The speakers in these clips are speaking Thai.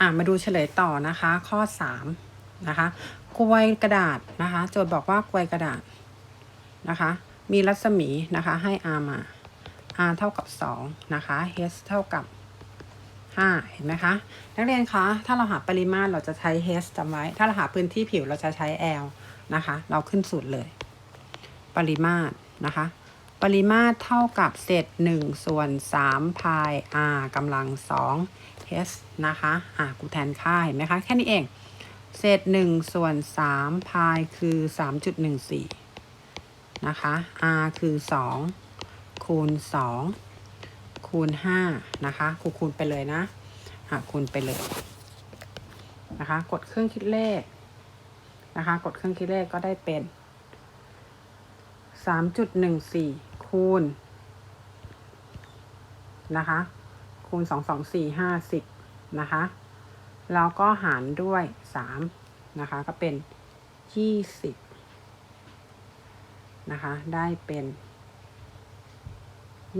อะมาดูเฉลยต่อนะคะ ข้อสามนะคะกลวยกระดาษนะคะ โจทย์บอกว่ากลวยกระดาษนะคะ มีรัศมีนะคะ ให้ r มา r เท่ากับ2นะคะ h เท่ากับ5เห็นไหมคะ นักเรียนคะถ้าเราหาปริมาตรเราจะใช้ h จำไว้ ถ้าเราหาพื้นที่ผิวเราจะใช้ l นะคะ เราขึ้นสูตรเลย ปริมาตรนะคะ ปริมาตรเท่ากับเศษ1ส่วน3พาย r กำลัง2 h นะคะอะกูแทนค่าเห็นไหมคะ แค่นี้เอง เศษ1ส่วน3พายคือ 3.14 นะคะ r คือ 2 คูณ 2 คูณ 5 นะคะคูคูณไปเลยนะอะคูณไปเลย นะคะ กดเครื่องคิดเลข นะคะ กดเครื่องคิดเลขก็ได้เป็น 3.14 คูณนะคะ คูณ 2 2 4 50 นะคะ แล้วก็หารด้วย 3 นะคะ ก็เป็น 20 นะคะ ได้เป็น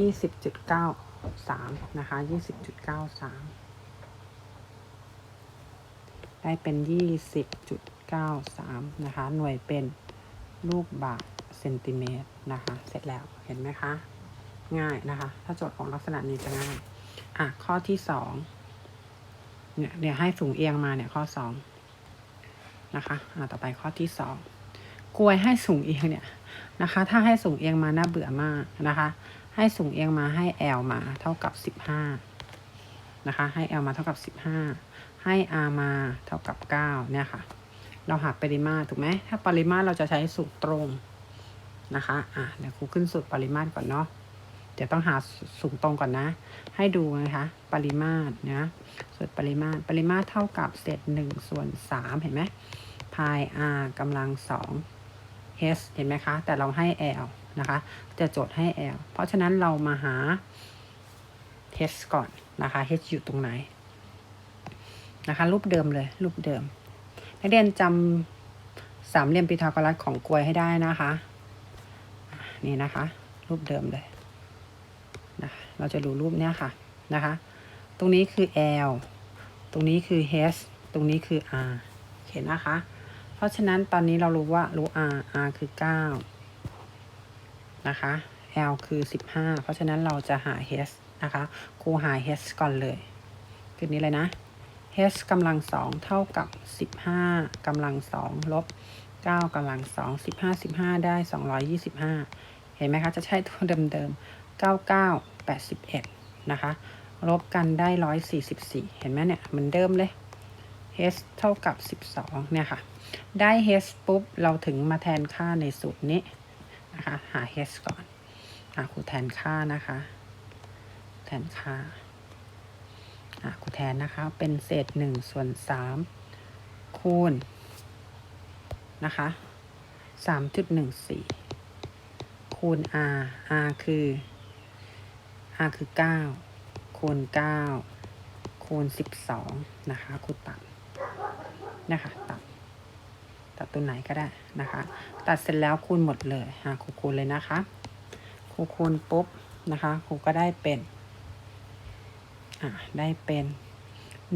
20.93 นะคะ 20.93 ได้เป็น 20.93 นะคะ หน่วยเป็นลูกบาศก์เซนติเมตรนะคะ เสร็จแล้วเห็นไหมคะ ง่ายนะคะ ถ้าโจทย์ของลักษณะนี้จะง่าย อะ ข้อที่สองเนี่ยเดี๋ยวให้สูงเอียงมาเนี่ยข้อสองนะคะอะต่อไปข้อที่สองกลวยให้สูงเอียงเนี่ยนะคะ ถ้าให้สูงเอียงมาน่าเบื่อมากนะคะ ให้สูงเอียงมาให้ L มาเท่ากับสิบห้านะคะ ให้ L มาเท่ากับสิบห้าให้ R มาเท่ากับเก้าเนี่ยค่ะ เราหาปริมาตรถูกไหมถ้าปริมาตรเราจะใช้สูตรตรงนะคะ อะเดี๋ยวครูขึ้นสูตรปริมาตรก่อนเนาะ เดี๋ยวต้องหาสูงตรงก่อนนะ ให้ดูนะคะ ปริมาตรนะสูตรปริมาตรปริมาตรเท่ากับเศษหนึ่งส่วนสามเห็นไหมพาย r กำลังสอง h เห็นไหมคะ แต่เราให้ l นะคะ จะโจทย์ให้ l เพราะฉะนั้นเรามาหา h ก่อนนะคะ h อยู่ตรงไหนนะคะ รูปเดิมเลย รูปเดิม นักเรียนจำสามเหลี่ยมพีทาโกรัสของกลวยให้ได้นะคะ นี่นะคะ รูปเดิมเลย เราจะดูรูปเนี้ยค่ะนะคะ ตรงนี้คือ L ตรงนี้คือ H ตรงนี้คือ R เห็นนะคะ เพราะฉะนั้นตอนนี้เรารู้ว่ารู้ R R คือ 9 นะคะ L คือ 15 เพราะฉะนั้นเราจะหา H นะคะครูหา H ก่อนเลยคือนี้เลยนะ h กำลังสองเท่ากับสิบห้ากำลังสองลบเก้ากำลังสองสิบห้าสิบห้าได้สองร้อยยี่สิบห้าเห็นไหมคะ จะใช้ตัวเดิม ๆเก้าเก้าแปดสิบเอ็ดนะคะ ลบกันได้ร้อยสี่สิบสี่เห็นไหมเนี่ยเหมือนเดิมเลย h เท่ากับสิบสองเนี่ยค่ะ ได้ h ปุ๊บ เราถึงมาแทนค่าในสูตรนี้นะคะ หา h ก่อนอะครูแทนค่านะคะ แทนค่าอะกูแทนนะคะ เป็นเศษหนึ่งส่วนสามคูณนะคะสามจุดหนึ่งสี่คูณ r r คือ r คือเก้าคูณเก้าคูณสิบสองนะคะครูตัดนะคะตัด ตัดตัวไหนก็ได้นะคะ ตัดเสร็จแล้วคูณหมดเลยอะครูคูณเลยนะคะคูคูณปุ๊บนะคะคูก็ได้เป็นอะได้เป็น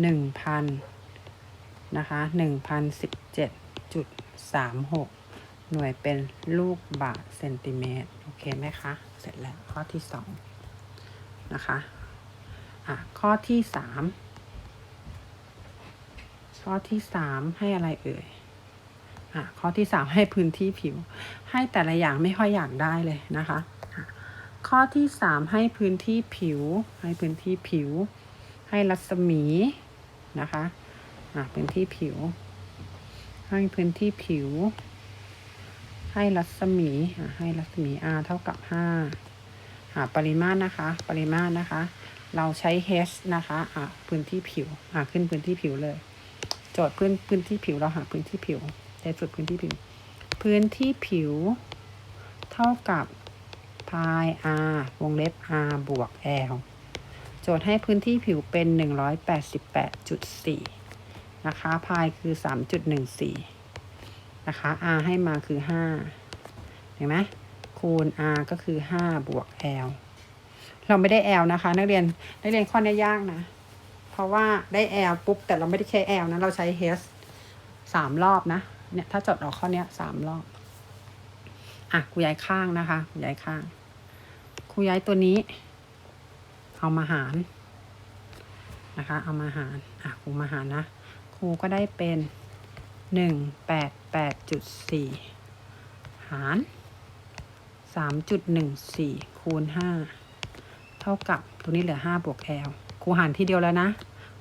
หนึ่งพันนะคะหนึ่งพันสิบเจ็ดจุดสามหกหน่วยเป็นลูกบาศก์เซนติเมตร โอเคไหมคะ เสร็จแล้วข้อที่สอง นะคะอะข้อที่สามข้อที่สามให้อะไรเอ่ยอะข้อที่สามให้พื้นที่ผิว ให้แต่ละอย่างไม่ค่อยอยากได้เลยนะคะ ข้อที่สามให้พื้นที่ผิว ให้พื้นที่ผิว ให้รัศมีนะคะอะพื้นที่ผิว ให้พื้นที่ผิว ให้รัศมีอะให้รัศมี r เท่ากับห้าหา ปริมาตรนะคะ ปริมาตรนะคะ เราใช้ h นะคะอะพื้นที่ผิวอะขึ้นพื้นที่ผิวเลย โจทย์พื้นพื้นที่ผิวเราหาพื้นที่ผิวใช้สูตรพื้นที่ผิว พื้นที่ผิว เท่ากับพาย r วงเล็บ r บวก l โจทย์ให้พื้นที่ผิวเป็น 188.4 นะคะพายคือ 3.14 นะคะ r ให้มาคือ 5 เห็นไหม คูณ r ก็คือ 5 บวก l เราไม่ได้ l นะคะ นักเรียนนักเรียนข้อนี้ยากนะ เพราะว่าได้ L ปุ๊บ แต่เราไม่ได้ใช้ L นะ เราใช้ H สามรอบนะ เนี่ย ถ้าจดออกข้อนี้สามรอบ อะครูย้ายข้างนะคะคูย้ายข้างครูย้ายตัวนี้ เอามาหารนะคะ เอามาหาร อะครูมาหารนะ ครูก็ได้เป็นหนึ่งแปดแปดจุดสี่หาร สามจุดหนึ่งสี่คูณห้าเท่ากับตัวนี้เหลือห้าบวก l ครูหารทีเดียวแล้วนะ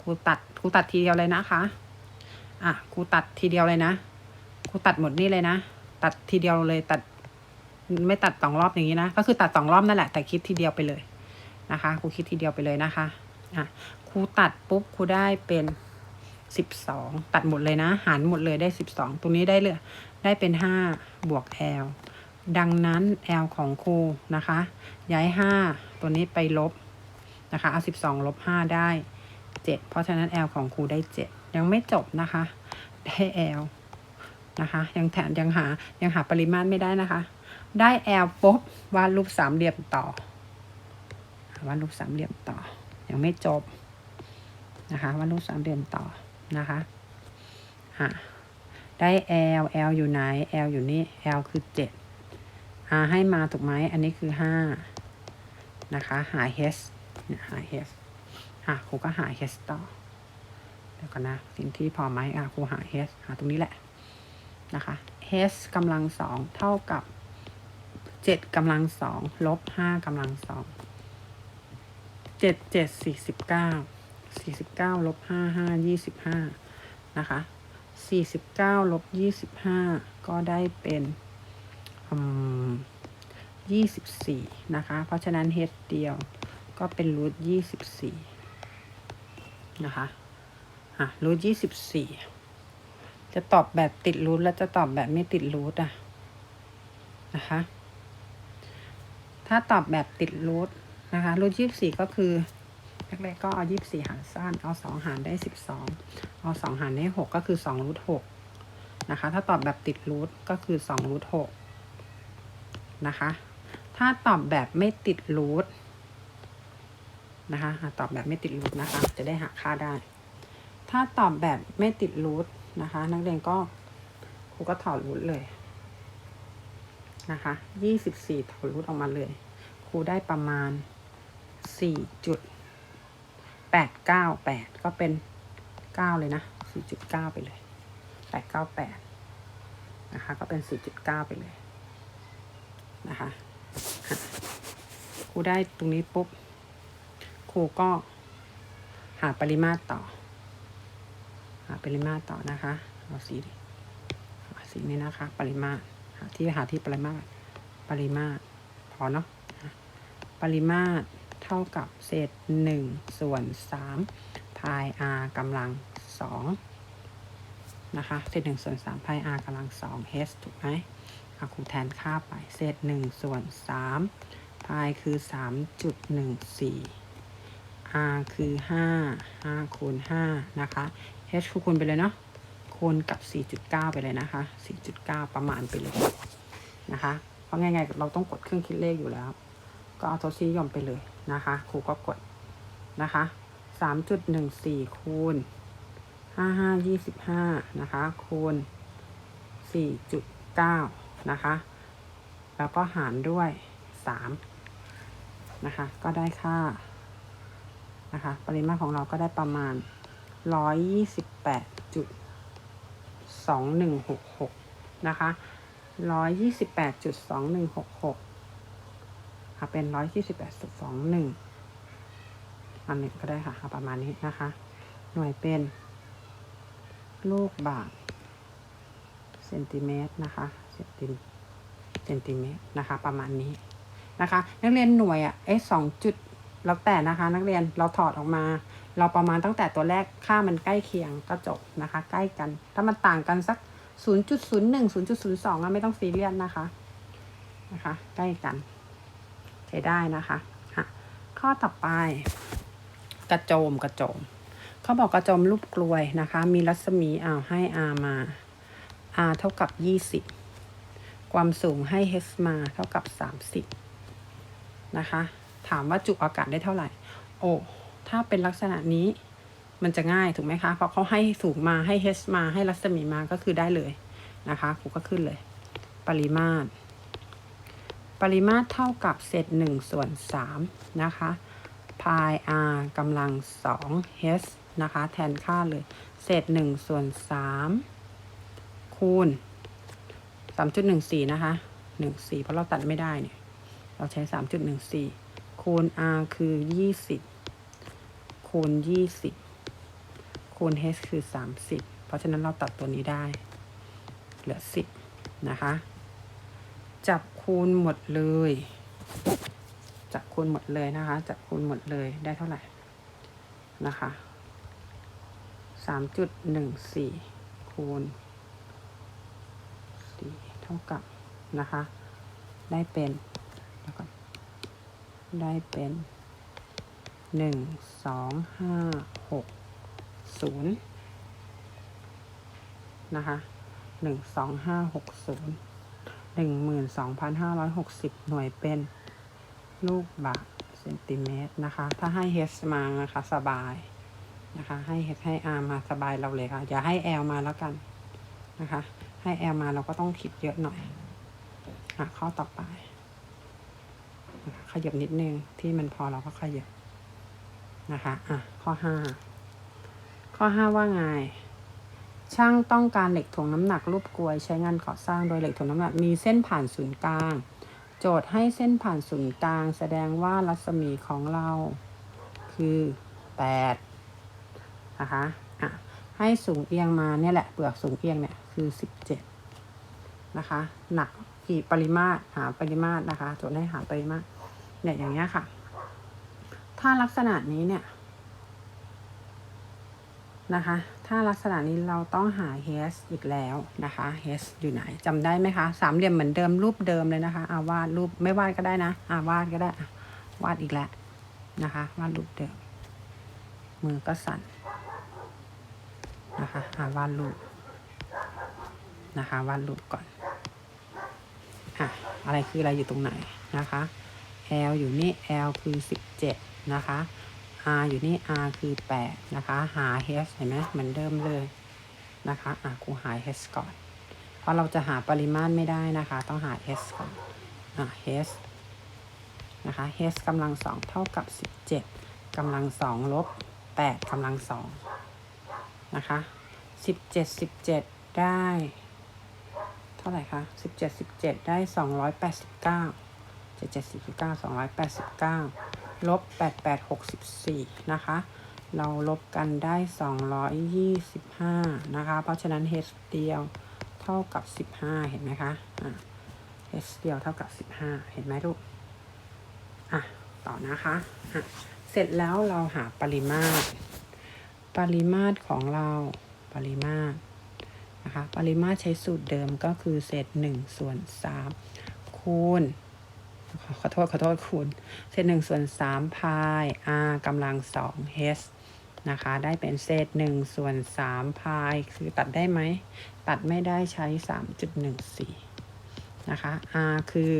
ครูตัดครูตัดทีเดียวเลยนะคะอะครูตัดทีเดียวเลยนะครูตัดหมดนี่เลยนะ ตัดทีเดียวเลยตัดไม่ตัดสองรอบอย่างนี้นะ ก็คือตัดสองรอบนั่นแหละ แต่คิดทีเดียวไปเลยนะคะครูคิดทีเดียวไปเลยนะคะอะครูตัดปุ๊บครูได้เป็นสิบสองตัดหมดเลยนะ หารหมดเลยได้สิบสองตรงนี้ได้เหลยได้เป็นห้าบวก l ดังนั้น l ของครูนะคะ ย้ายห้าตัวนี้ไปลบนะคะเอาสิบสองลบห้าได้เจ็ดเพราะฉะนั้น l ของครูได้เจ็ดยังไม่จบนะคะ ได้ l นะคะยังแถมยังหายังหาปริมาตรไม่ได้นะคะ ได้ l ปุ๊บวาดรูปสามเหลี่ยมต่อวาดรูปสามเหลี่ยมต่อ ยังไม่จบนะคะวาดรูปสามเหลี่ยมต่อนะคะอะได้ l l อยู่ไหน l อยู่นี่ l คือเจ็ด r ให้มาถูกไหมอันนี้คือห้านะคะ หา h เนี่ยหา h อะครูก็หา h ต่อเดี๋ยวกันนะ สิ่งที่พอไหมอะครูหา h หาตรงนี้แหละนะคะ h กำลังสองเท่ากับเจ็ดกำลังสองลบห้ากำลังสองเจ็ดเจ็ดสี่สิบเก้าสี่สิบเก้าลบห้าห้ายี่สิบห้านะคะสี่สิบเก้าลบยี่สิบห้าก็ได้เป็น ยี่สิบสี่นะคะ เพราะฉะนั้น h เดียวก็เป็นรูทยี่สิบสี่นะคะอะรูทยี่สิบสี่จะตอบแบบติดรูทแล้วจะตอบแบบไม่ติดรูทอะนะคะ ถ้าตอบแบบติดรูทนะคะรูทยี่สิบสี่ก็คือแรกๆก็เอายี่สิบสี่หารสั้นเอาสองหารได้สิบสองเอาสองหารได้หกก็คือสองรูทหกนะคะ ถ้าตอบแบบติดรูทก็คือสองรูทหก นะคะ ถ้าตอบแบบไม่ติดรูทนะคะตอบแบบไม่ติดรูทนะคะ จะได้หาค่าได้ ถ้าตอบแบบไม่ติดรูทนะคะ นักเรียนก็ครูก็ถอดรูทเลยนะคะยี่สิบสี่ถอดรูทออกมาเลย ครูได้ประมาณสี่จุดแปดเก้าแปดก็เป็นเก้าเลยนะสี่จุดเก้าไปเลยแปดเก้าแปดนะคะ ก็เป็นสี่จุดเก้าไปเลย นะคะครูได้ตรงนี้ปุ๊บครูก็หาปริมาตรต่อ หาปริมาตรต่อนะคะเอาสีสีนี้นะคะ ปริมาตรหาที่หาที่ปริมาตรปริมาตรพอเนาะปริมาตรเท่ากับเศษหนึ่งส่วนสามพาย r กำลังสองนะคะ เศษหนึ่งส่วนสามพาย r กำลังสอง h ถูกไหม อาครูแทนค่าไป เศษหนึ่งส่วนสามพายคือสามจุดหนึ่งสี่ r คือห้าห้าคูณห้านะคะ h คูคูณไปเลยเนาะคูณกับ4.9ไปเลยนะคะ4.9ประมาณไปเลยนะคะ เพราะไงๆเราต้องกดเครื่องคิดเลขอยู่แล้ว ก็เอาทศนิยมไปเลยนะคะ ครูก็กดนะคะ3.14คูณ5525นะคะคูณ4.9 นะคะ แล้วก็หารด้วย3นะคะ ก็ได้ค่านะคะ ปริมาตรของเราก็ได้ประมาณ 128จุดสองหนึ่งหกหกนะคะร้อยยี่สิบแปดจุดสองหนึ่งหกหกค่ะเป็นร้อยยี่สิบแปดจุดสองหนึ่งอันนี้ก็ได้ค่ะ ประมาณนี้นะคะ หน่วยเป็น ลูกบาทเซนติเมตรนะคะ เซนติเซนติเมตรนะคะ ประมาณนี้นะคะ นักเรียนหน่วยอะเอ้สองจุดแล้วแต่นะคะ นักเรียนเราถอดออกมา เราประมาณตั้งแต่ตัวแรกค่ามันใกล้เคียงก็จบนะคะ ใกล้กัน ถ้ามันต่างกันสัก 0.01 0.02อะไม่ต้องซีเรียสนะคะนะคะ ใกล้กันใช้ได้นะคะะข้อต่อไป กระโจมกระโจมเขาบอกกระโจมรูปกลวยนะคะ มีรัศมีอ้าวให้ r มา r เท่ากับ 20 ความสูงให้ h มาเท่ากับ 30 นะคะ ถามว่าจุอากาศได้เท่าไหร่ โอ้ ถ้าเป็นลักษณะนี้มันจะง่ายถูกไหมคะ เพราะเขาให้สูงมาให้ h มาให้รัศมีมาก็คือได้เลยนะคะครูก็ขึ้นเลย ปริมาตร ปริมาตรเท่ากับเศษหนึ่งส่วนสามนะคะพาย r กำลังสอง h นะคะ แทนค่าเลย เศษหนึ่งส่วนสามคูณ สามจุดหนึ่งสี่นะคะหนึ่งสี่เพราะเราตัดไม่ได้เนี่ย เราใช้สามจุดหนึ่งสี่คูณ r คือยี่สิบคูณยี่สิบคูณ h คือสามสิบเพราะฉะนั้นเราตัดตัวนี้ได้ เหลือสิบนะคะ จับคูณหมดเลย จับคูณหมดเลยนะคะ จับคูณหมดเลยได้เท่าไหร่นะคะสามจุดหนึ่งสี่คูณ ท่ากับนะคะ ได้เป็นแล้วก็ได้เป็นหนึ่งสองห้าหกศูนย์นะคะหนึ่งสองห้าหกศูนย์หนึ่งหมื่นสองพันห้าร้อยหกสิบหน่วยเป็นลูกบาศก์เซนติเมตรนะคะ ถ้าให้ h มานะคะสบายนะคะ ให้ h ให้ r มาสบายเราเลยค่ะ อย่าให้ l มาแล้วกันนะคะ ให้ l มาเราก็ต้องคิดเยอะหน่อยอะข้อต่อไปขยับนิดนึงที่มันพอเราก็ขยับนะคะอะข้อห้าข้อห้าว่าไงช่างต้องการเหล็กถ่วงน้ำหนักรูปกลวยใช้งานก่อสร้างโดยเหล็กถ่วงน้ำหนักมีเส้นผ่านศูนย์กลาง โจทย์ให้เส้นผ่านศูนย์กลาง แสดงว่ารัศมีของเราคือแปดนะคะ ให้สูงเอียงมาเนี่ยแหละเปลือกสูงเอียงเนี่ยคือสิบเจ็ดนะคะ หนักกี่ปริมาตรหาปริมาตรนะคะโจทย์ให้หาปริมาตรเนี่ยอย่างเงี้ยค่ะ ถ้าลักษณะนี้เนี่ยนะคะ ถ้าลักษณะนี้เราต้องหา h อีกแล้วนะคะ h อยู่ไหนจำได้ไหมคะ สามเหลี่ยมเหมือนเดิมรูปเดิมเลยนะคะอาวาดรูปไม่วาดก็ได้นะอาวาดก็ได้วาดอีกแล้วนะคะวาดรูปเดิม มือก็สั่น นะคะอาวาดรูปนะคะวาดรูปก่อนอะอะไรคืออะไรอยู่ตรงไหนนะคะ L อยู่นี่ L คือสิบเจ็ดนะคะ R อยู่นี่ R คือแปดนะคะ หา H เห็นไหมเหมือนเดิมเลยนะคะอะครูหา H ก่อน เพราะเราจะหาปริมาตรไม่ได้นะคะ ต้องหา H ก่อนอะ H นะคะ H กำลังสองเท่ากับสิบเจ็ดกำลังสองลบแปดกำลังสอง นะคะสิบเจ็ดสิบเจ็ดได้ เท่าไหร่คะสิบเจ็ดสิบเจ็ดได้สองร้อยแปดสิบเก้าเจ็ดเจ็ดสิบเก้าสองร้อยแปดสิบเก้าลบแปดแปดหกสิบสี่นะคะ เราลบกันได้สองร้อยยี่สิบห้านะคะ เพราะฉะนั้น h เดียวเท่ากับสิบห้าเห็นไหมคะ อะ h เดียวเท่ากับสิบห้าเห็นไหมลูก อะ ต่อนะคะ อะ เสร็จแล้วเราหาปริมาตร ปริมาตรของเราปริมาตรนะคะปริมาตรใช้สูตรเดิมก็คือเศษหนึ่งส่วนสามคูณขอขอโทษขอโทษคูณเศษหนึ่งส่วนสามพาย r กำลังสอง h นะคะได้เป็นเศษหนึ่งส่วนสามพายคือตัดได้ไหม ตัดไม่ได้ใช้สามจุดหนึ่งสี่นะคะ r คือ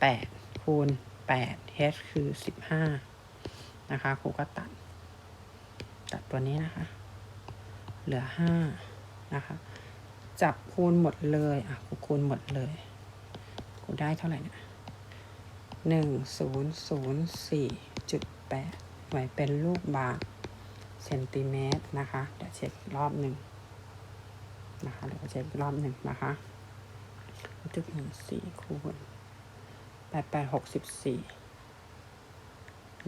แปดคูณแปด h คือสิบห้านะคะครูก็ตัด ตัดตัวนี้นะคะ เหลือห้านะคะ จับคูณหมดเลยอะกูคูณหมดเลย กูได้เท่าไหร่เนี่ยหนึ่งศูนย์ศูนย์สี่จุดแปดหน่วยเป็นลูกบาศก์เซนติเมตรนะคะ เดี๋ยวเช็ครอบหนึ่งนะคะเดี๋ยวเช็ครอบหนึ่งนะคะจุดหนึ่งสี่คูณแปดแปดหกสิบสี่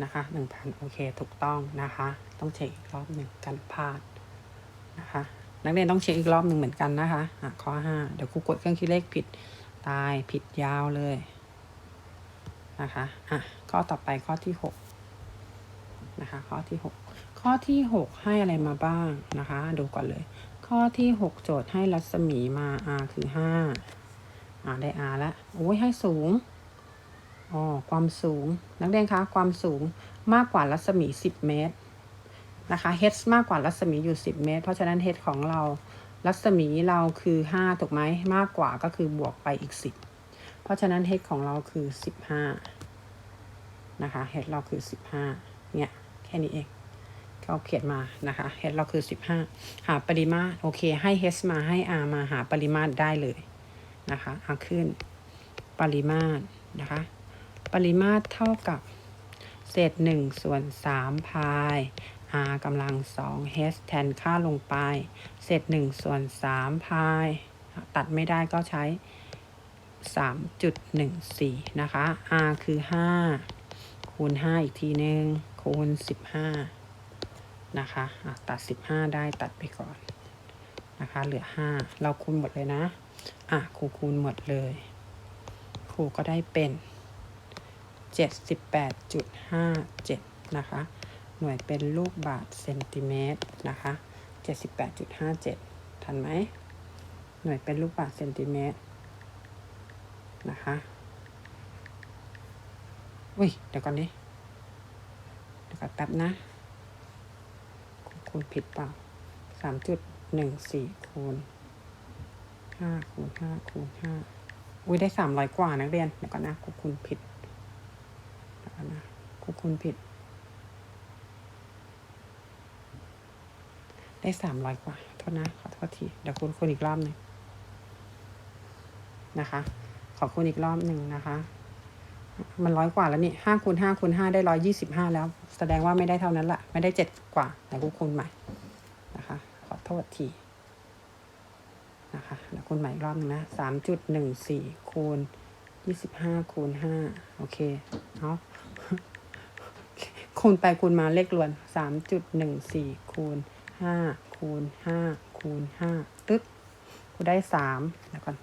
นะคะหนึ่งพันโอเคถูกต้องนะคะ ต้องเช็คอีกรอบหนึ่งกันพลาดนะคะ นักเรียนต้องเช็คอีกรอบหนึ่งเหมือนกันนะคะอะข้อห้าเดี๋ยวครูกดเครื่องคิดเลขผิดตายผิดยาวเลยนะคะอะข้อต่อไปข้อที่หกนะคะข้อที่หกข้อที่หกให้อะไรมาบ้างนะคะ ดูก่อนเลย ข้อที่หกโจทย์ให้รัศมีมา r คือห้าอ่าได้ r แล้วโอ้ยให้สูง อ๋อความสูง นักเรียนคะความสูงมากกว่ารัศมีสิบเมตรนะคะ h มากกว่ารัศมีอยู่ 10 เมตร เพราะฉะนั้น h ของเรารัศมีเราคือ 5 ถูกไหมมากกว่าก็คือบวกไปอีก 10 เพราะฉะนั้น h ของเราคือ 15 นะคะ h เราคือ 15 เนี่ย แค่นี้เองก็เขียนมานะคะ h เราคือ 15 หาปริมาตรโอเค ให้ h มาให้ r มาหาปริมาตรได้เลยนะคะเอาขึ้นปริมาตรนะคะ ปริมาตรเท่ากับเศษ1ส่วน3พาย r กำลัง2 h แทนค่าลงไป เศษ1ส่วน3พาย ตัดไม่ได้ก็ใช้ 3.14 นะคะ r คือ 5 คูณ 5 อีกทีนึงคูณ 15 นะคะะตัด 15 ได้ตัดไปก่อนนะคะ เหลือ 5 เราคูณหมดเลยนะ อะครูคูณหมดเลย ครูก็ได้เป็น 78.57 นะคะ หน่วยเป็นลูกบาทเซนติเมตรนะคะ 78.57 ทันไหม หน่วยเป็นลูกบาทเซนติเมตรนะคะ อุ้ย เดี๋ยวก่อนนี้เดี๋ยวก่อนแป๊บนะ คูณผิดเปล่าสามจุดหนึ่งสี่คูณห้าคูณห้าคูณห้าอุ้ยได้สามร้อยกว่านักเรียน เดี๋ยวก่อนนะคูณผิด เดี๋ยวก่อนนะ กูคูณผิด ได้สามร้อยกว่า โทษนะ ขอโทษที เดี๋ยวคูณคูณอีกรอบหนึ่งนะคะ ขอคูณอีกรอบหนึ่งนะคะ มันร้อยกว่าแล้วนี่ห้าคูณห้าคูณห้าได้ร้อยยี่สิบห้าแล้ว แสดงว่าไม่ได้เท่านั้นละไม่ได้เจ็ดกว่าแต่กูคูณใหม่นะคะ ขอโทษทีนะคะแล้วคูณใหม่อีกรอบหนึงนะสามจุดหนึ่งสี่คูณยี่สิบห้าคูณห้าโอเคเอา คูณไปคูณมาเลขรวนสามจุดหนึ่งสี่คูณห้าคูณห้าคูณห้าตึ๊ดกูได้สามแล้วก่อน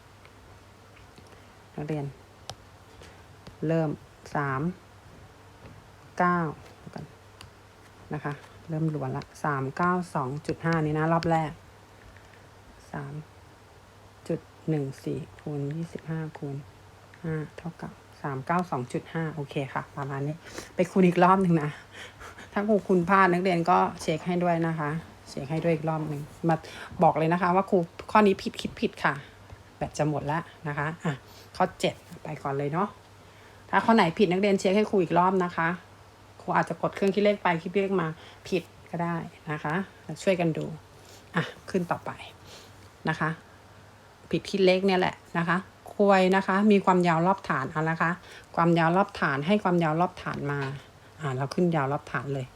นักเรียน เริ่มสามเก้ากันนะคะ เริ่มลวนละสามเก้าสองจุดห้านี่นะ รอบแรกสามจุดหนึ่งสี่คูณยี่สิบห้าคูณห้าเท่ากับ สามเก้าสองจุดห้าโอเคค่ะ ประมาณนี้ ไปคูณอีกรอบหนึ่งนะ ถ้าครูคุณพลาดนักเรียนก็เช็คให้ด้วยนะคะ เช็คให้ด้วยอีกรอบหนึ่งมาบอกเลยนะคะ ว่าครูข้อนี้ผิดคิดผิดค่ะ แบบจะหมดแล้วนะคะอะข้อเจ็ดไปก่อนเลยเนาะถ้าข้อไหนผิดนักเรียนเช็คให้ครูอีกรอบนะคะครูอาจจะกดเครื่องคิดเลขไปคิดเลขมาผิดก็ได้นะคะ ช่วยกันดูอะขึ้นต่อไปนะคะ ผิดคิดเลขเนี่ยแหละนะคะ ควยนะคะ มีความยาวรอบฐานเอานะคะ ความยาวรอบฐานให้ความยาวรอบฐานมา อ่า เราขึ้นยาวรอบฐานเลย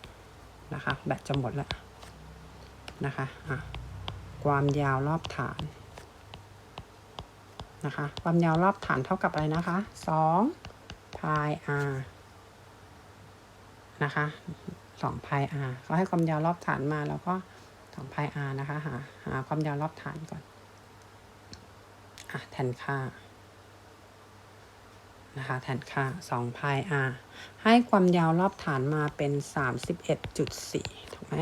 นะคะ แบตจะหมดแล้วนะคะ อะ ความยาวรอบฐานนะคะ ความยาวรอบฐานเท่ากับอะไรนะคะสองพาย r นะคะสองพาย r เขาให้ความยาวรอบฐานมาแล้วก็สองพาย r นะคะ หาหาความยาวรอบฐานก่อน อะแทนค่า นะคะแทนค่าสองพาย r ให้ความยาวรอบฐานมาเป็นสามสิบเอ็ดจุดสี่ถูกไหม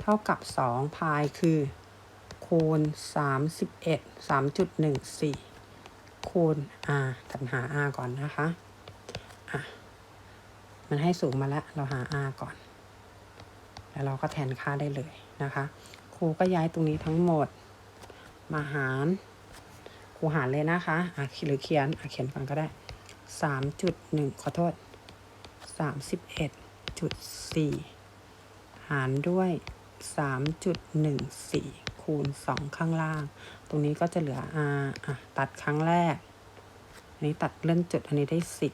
เท่ากับสองพายคือ คูณสามสิบเอ็ดสามจุดหนึ่งสี่คูณ r กันหา r ก่อนนะคะอะมันให้สูงมาแล้ว เราหา r ก่อน แล้วเราก็แทนค่าได้เลยนะคะ ครูก็ย้ายตรงนี้ทั้งหมด มาหารครูหารเลยนะคะอะหรือเขียนอะเขียนก่อนก็ได้ สามจุดหนึ่งขอโทษสามสิบเอ็ดจุดสี่หารด้วยสามจุดหนึ่งสี่คูณสองข้างล่าง ตรงนี้ก็จะเหลือ r อะตัดครั้งแรก อันนี้ตัดเลื่อนจุดอันนี้ได้สิบ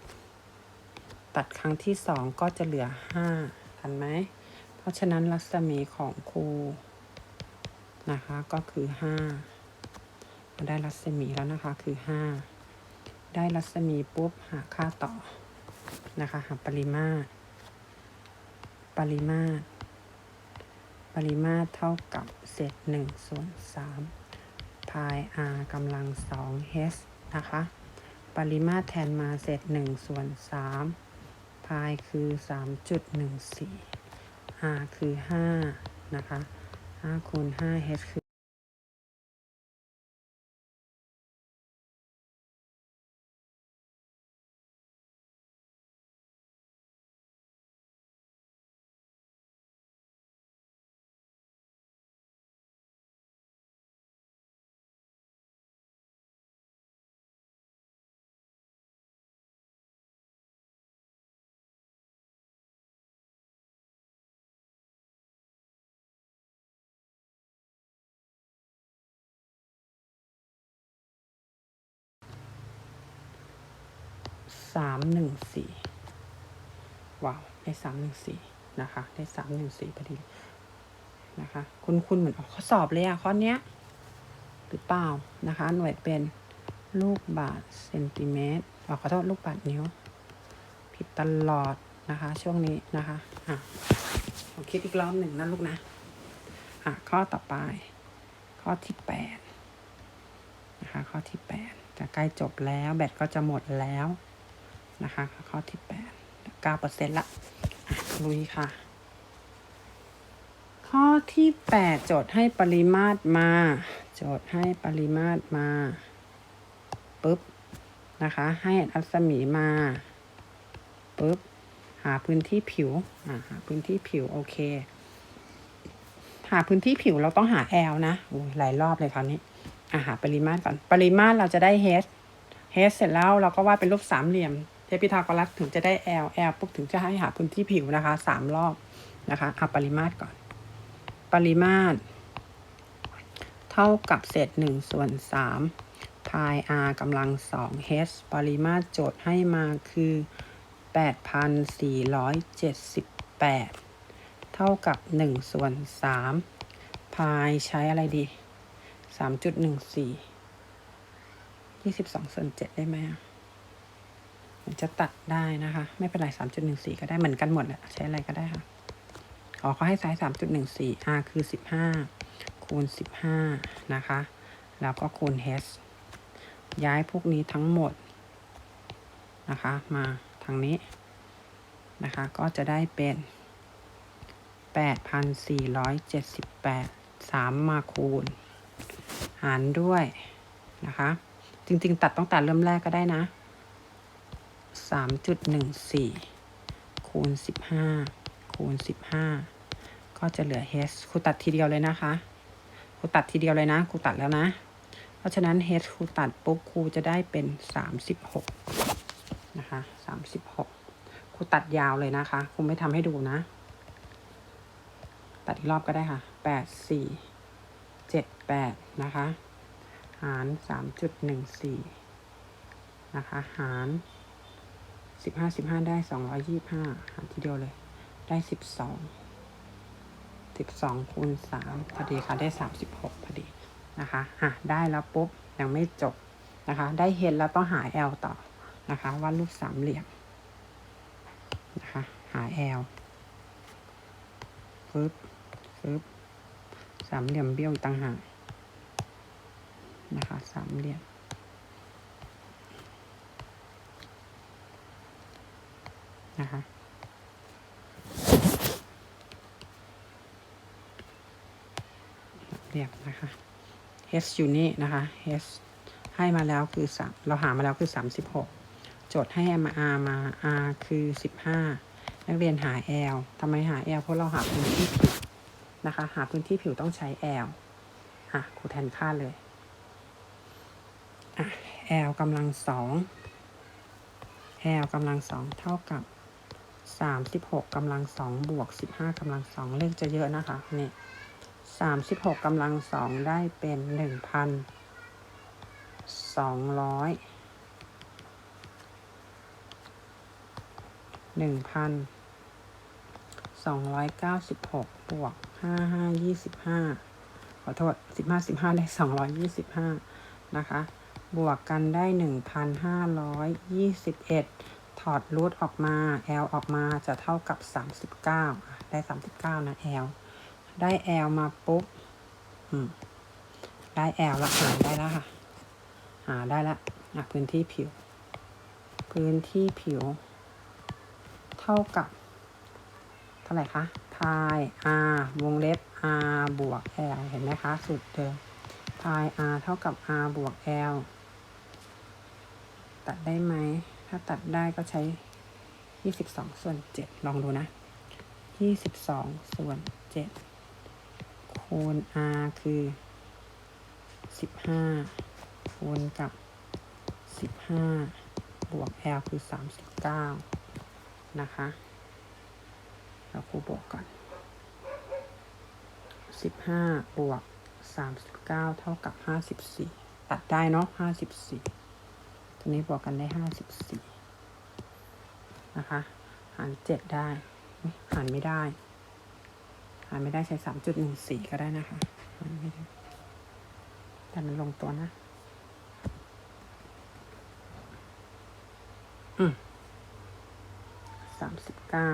ตัดครั้งที่สองก็จะเหลือห้าทันไหม เพราะฉะนั้นรัศมีของครูนะคะก็คือห้าได้รัศมีแล้วนะคะคือห้า ได้รัศมีปุ๊บหาค่าต่อนะคะหาปริมาตร ปริมาตร ปริมาตรเท่ากับเศษหนึ่งส่วนสามพาย r กำลังสอง h นะคะ ปริมาตรแทนมาเศษหนึ่งส่วนสามพายคือสามจุดหนึ่งสี่ r คือห้านะคะห้าคูณห้า h คือ สามหนึ่งสี่ว้าวได้สามหนึ่งสี่นะคะ ได้สามหนึ่งสี่พอดีนะคะ คุณคุณเหมือนออกข้อสอบเลยอะข้อเนี้ยหรือเปล่านะคะ หน่วยเป็นลูกบาศก์เซนติเมตรออขอโทษลูกบาศก์นิ้ว ผิดตลอดนะคะ ช่วงนี้นะคะอะผมคิดอีกรอบหนึ่งนะลูกนะอะข้อต่อไป ข้อที่แปดนะคะ ข้อที่แปดจะใกล้จบแล้ว แบตก็จะหมดแล้ว นะคะ ข้อที่แปดเก้าเปอร์เซ็นต์ละลุยค่ะ ข้อที่แปดโจทย์ให้ปริมาตรมา โจทย์ให้ปริมาตรมาปุ๊บนะคะ ให้อัศมีมาปุ๊บหาพื้นที่ผิวอ่าหาพื้นที่ผิวโอเค หาพื้นที่ผิวเราต้องหา L นะโอ้ยหลายรอบเลยคราวนี้อ่าหาปริมาตรก่อน ปริมาตรเราจะได้ H H เสร็จแล้วเราก็วาดเป็นรูปสามเหลี่ยม ทพิทาโกรัสถึงจะได้ L L ปุ๊บถึงจะให้หาพื้นที่ผิวนะคะสามรอบนะคะเอาปริมาตรก่อน ปริมาตร เท่ากับเศษหนึ่งส่วนสามพาย r กำลังสอง h ปริมาตรโจทย์ให้มาคือ 8,478 เท่ากับ1ส่วน3พายใช้อะไรดี 3.14 22ส่วน7ได้ไหมอะ มันจะตัดได้นะคะ ไม่เป็นไร3.14ก็ได้เหมือนกันหมดแหละใช้อะไรก็ได้ค่ะอ๋อเขาให้ไซส์3.14 r คือ15คูณ15นะคะ แล้วก็คูณ h ย้ายพวกนี้ทั้งหมดนะคะ มาทางนี้นะคะ ก็จะได้เป็น8,478 3มาคูณ หารด้วยนะคะ จริง ๆ ตัดตั้งแต่เริ่มแรกก็ได้นะ 3.14คูณ15คูณ15ก็จะเหลือ h ครูตัดทีเดียวเลยนะคะครูตัดทีเดียวเลยนะครูตัดแล้วนะ เพราะฉะนั้น h ครูตัดปุ๊บครูจะได้เป็น36นะคะ36ครูตัดยาวเลยนะคะครูไม่ทำให้ดูนะ ตัดอีกรอบก็ได้ค่ะ8 4 7 8นะคะ หาร3.14นะคะ หาร สิบห้าสิบห้าได้สองร้อยยี่ห้าหารทีเดียวเลย ได้สิบสองสิบสองคูณสามพอดีค่ะ ได้สามสิบหกพอดีนะคะอะได้แล้วปุ๊บ ยังไม่จบนะคะ ได้เห็นแล้วต้องหา L ต่อนะคะวาดรูปสามเหลี่ยมนะคะหา L ปึ๊บปึ๊บสามเหลี่ยมเบี้ยวต่างหากนะคะสามเหลี่ยม นะคะ เรียบนะคะ h อยู่นี่นะคะ h ให้มาแล้วคือสามเราหามาแล้วคือสามสิบหกโจทย์ให้ m r มา r คือสิบห้านักเรียนหา l ทำไมหา l เพราะเราหาพื้นที่ผิวนะคะ หาพื้นที่ผิวต้องใช้ l อะครูแทนค่าเลย อะ l กำลังสอง l กำลังสองเท่ากับ สามสิบหกกำลังสองบวกสิบห้ากำลังสองเลขจะเยอะนะคะนี่สามสิบหกกำลังสองได้เป็นหนึ่งพันสองร้อยหนึ่งพันสองร้อยเก้าสิบหกบวกห้าห้ายี่สิบห้าขอโทษสิบห้าสิบห้าได้สองร้อยยี่สิบห้านะคะ บวกกันได้หนึ่งพันห้าร้อยยี่สิบเอ็ด ถอดรูทออกมา L ออกมาจะเท่ากับ 39 ได้ 39 นะ L ได้ L มาปุ๊บได้ L ละหาได้แล้วค่ะ หาได้แล้วอะพื้นที่ผิว พื้นที่ผิว เท่ากับ เท่าไหร่คะพาย R วงเล็บ R บวก L เห็นไหมคะ สูตรเดิมพาย R เท่ากับ R บวก L ตัดได้ไหม ถ้าตัดได้ก็ใช้ 22 ส่วน 7 ลองดูนะ 22 ส่วน 7 คูณ r คือ 15 คูณกับ 15 บวก l คือ 39 นะคะ เราครูบวกก่อน 15 บวก 39 เท่ากับ 54 ตัดได้เนาะ54 ตัวนี้บวกกันได้ห้าสิบสี่นะคะ หารเจ็ดได้ หารไม่ได้ หารไม่ได้ใช้สามจุดหนึ่งสี่ก็ได้นะคะหารไม่ได้แต่มันลงตัวนะ อืมสามสิบเก้า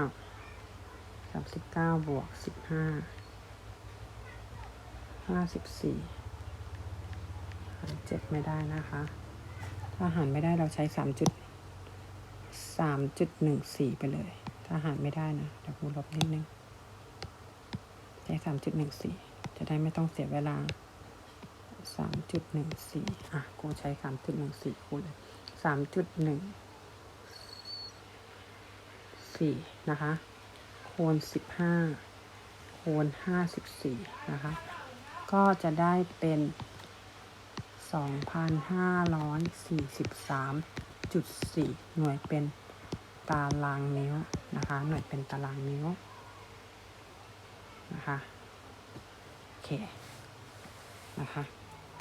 สามสิบเก้าบวกสิบห้าห้าสิบสี่หารเจ็ดไม่ได้นะคะ ถ้าหารไม่ได้เราใช้สามจุดสามจุดหนึ่งสี่ไปเลย ถ้าหารไม่ได้นะเดี๋ยวครูลบนิดนึงใช้สามจุดหนึ่งสี่จะได้ไม่ต้องเสียเวลาสามจุดหนึ่งสี่อะครูใช้สามจุดหนึ่งสี่คูณเลยสามจุดหนึ่งสี่นะคะ คูณสิบห้าคูณห้าสิบสี่นะคะ ก็จะได้เป็น สองพันห้าร้อยสี่สิบสามจุดสี่หน่วยเป็นตารางนิ้วนะคะ หน่วยเป็นตารางนิ้วนะคะโอเคนะคะ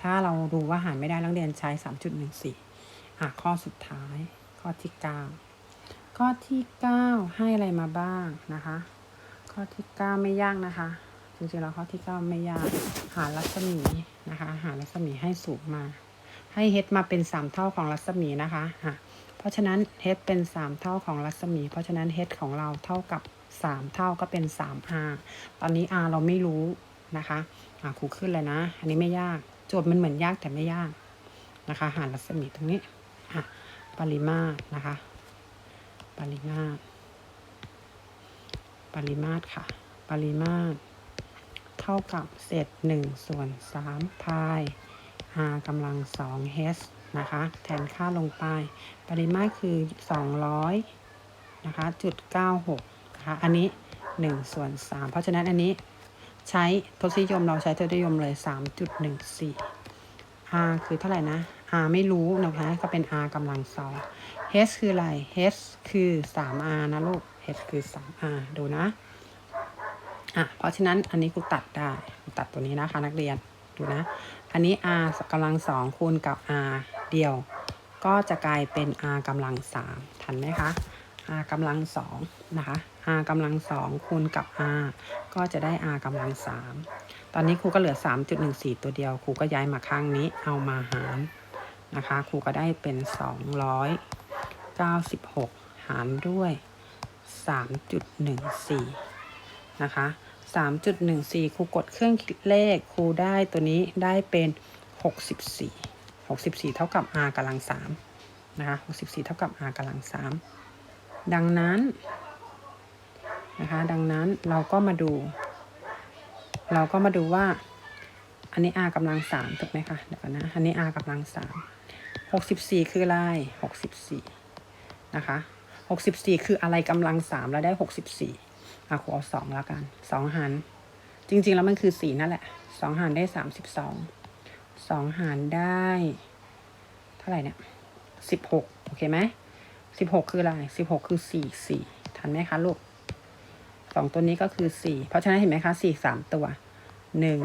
ถ้าเราดูว่าหารไม่ได้นักเรียนใช้ 3.14อะข้อสุดท้ายข้อที่ 9 ข้อที่ 9 ให้อะไรมาบ้างนะคะ ข้อที่ 9 ไม่ยากนะคะจริงๆแล้วข้อที่ 9 ไม่ยาก หารัศมี หารัศมีให้สูงมา ให้เฮดมาเป็น3เท่าของรัศมีนะคะอะเพราะฉะนั้นเฮดเป็น3เท่าของรัศมี เพราะฉะนั้นเฮดของเราเท่ากับ3เท่าก็เป็น 3r ตอนนี้ r เราไม่รู้นะคะอะครูขึ้นเลยนะ อันนี้ไม่ยากโจทย์มันเหมือนยากแต่ไม่ยากนะคะ หารัศมีตรงนี้อะปริมาตรนะคะ ปริมาตร ปริมาตรค่ะ ปริมาตร เท่ากับเศษหนึ่งส่วนสามพาย r กำลังสอง h นะคะ แทนค่าลงไป ปริมาตรคือสองร้อยนะคะจุดเก้าหกนะคะ อันนี้หนึ่งส่วนสามเพราะฉะนั้นอันนี้ใช้ทศนิยมเราใช้ทศนิยมเลย 3.14 r คือเท่าไหร่นะ r ไม่รู้นะคะ ก็เป็น r กำลังสอง h คืออะไร h คือ 3r นะลูก h คือ 3r ดูนะ อะเพราะฉะนั้นอันนี้ครูตัดได้ครูตัดตัวนี้นะคะนักเรียนดูนะ อันนี้ r กำลังสองคูณกับ r เดียว ก็จะกลายเป็น r กำลังสามทันไหมคะ r กำลังสองนะคะ r กำลังสองคูณกับ r ก็จะได้ r กำลังสามตอนนี้ครูก็เหลือ 3.14 ตัวเดียวครูก็ย้ายมาข้างนี้เอามาหารนะคะครูก็ได้เป็น 296 หารด้วย 3.14 นะคะ 3.14ครูกดเครื่องคิดเลขครูได้ตัวนี้ได้เป็น 64 64 เท่ากับ r กำลัง3นะคะ64 เท่ากับ r กำลัง3ดังนั้นนะคะดังนั้นเราก็มาดู เราก็มาดูว่า อันนี้ r กำลังสามถูกไหมคะเดี๋ยวก่อนนะอันนี้ r กำลังสามหกสิบสี่คืออะไรหกสิบสี่นะคะหกสิบสี่คืออะไรกำลังสามแล้วได้หกสิบสี่ อะครูเอาสองแล้วกันสองหารจริง ๆ แล้วมันคือสี่นั่นแหละสองหารได้สามสิบสองสองหารได้ เท่าไหร่เนี่ยสิบหกโอเคไหมสิบหกคืออะไรสิบหกคือสี่สี่ทันไหมคะลูกสองตัวนี้ก็คือสี่เพราะฉะนั้นเห็นไหมคะสี่สามตัวหนึ่ง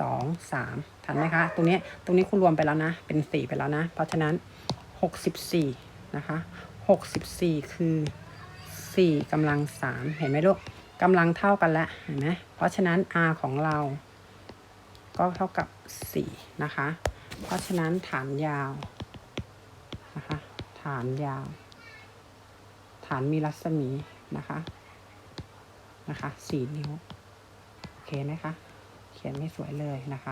สองสามทันไหมคะ ตรงนี้ตรงนี้คุณรวมไปแล้วนะ เป็นสี่ไปแล้วนะ เพราะฉะนั้นหกสิบสี่นะคะหกสิบสี่คือ สี่กำลังสามเห็นไหมลูกกำลังเท่ากันแล้วเห็นไหมเพราะฉะนั้น r ของเรา ก็เท่ากับสี่นะคะ เพราะฉะนั้นฐานยาวนะคะฐานยาว ฐานมีรัศมีนะคะนะคะสี่นิ้ว โอเคไหมคะ เขียนไม่สวยเลยนะคะ